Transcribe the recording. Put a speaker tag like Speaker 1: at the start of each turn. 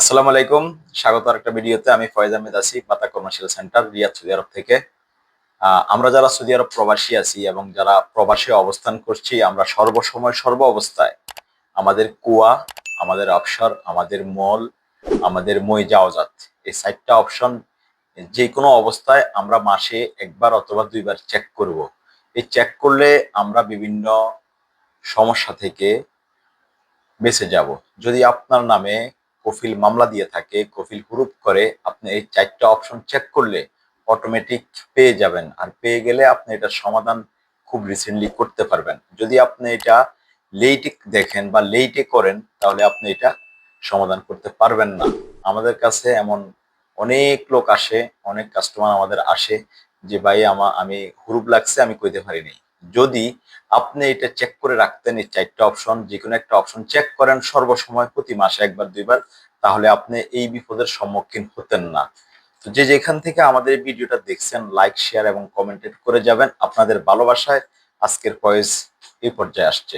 Speaker 1: আসসালামু আলাইকুম। স্বাগত আরেকটা ভিডিওতে। আমি ফয়েজ আহমেদ আছি Batha commercial centre, Riyadh, Saudi Arab থেকে। আমরা যারা সৌদি আরব প্রবাসী আছি এবং যারা প্রবাসী অবস্থান করছি, আমরা সর্বসময় সর্ব অবস্থায় আমাদের কুয়া, আমাদের অপসর আমাদের মল, আমাদের মই যাওয়াজাত এই সাইটটা অপশন যে কোনো অবস্থায় আমরা মাসে একবার অথবা দুইবার চেক করব। এই চেক করলে আমরা বিভিন্ন সমস্যা থেকে বেঁচে যাব। যদি আপনার নামে কফিল মামলা দিয়ে থাকে, কফিল হুরুপ করে, আপনি এই চারটা অপশন চেক করলে অটোমেটিক পেয়ে যাবেন। আর পেয়ে গেলে আপনি এটার সমাধান খুব রিসেন্টলি করতে পারবেন। যদি আপনি এটা লেইটে দেখেন বা লেইটে করেন, তাহলে আপনি এটা সমাধান করতে পারবেন না। আমাদের কাছে এমন অনেক লোক আসে, অনেক কাস্টমার আমাদের আসে যে, ভাই, আমা, আমি হুরুপ লাগছে, আমি কইতে পারিনি। যদি আপনি এটা চেক করে রাখতেন এই চারটা অপশন যে কোনো একটা অপশন চেক করেন সর্বসময়, প্রতি মাসে একবার, দুইবার, তাহলে আপনি এই বিপদের সম্মুখীন হতেন না। তো যে যেখান থেকে আমাদের ভিডিওটা দেখছেন লাইক শেয়ার এবং কমেন্টেড করে যাবেন। আপনাদের ভালোবাসায় আজকের ভয়েস এই পর্যায়ে আসছে।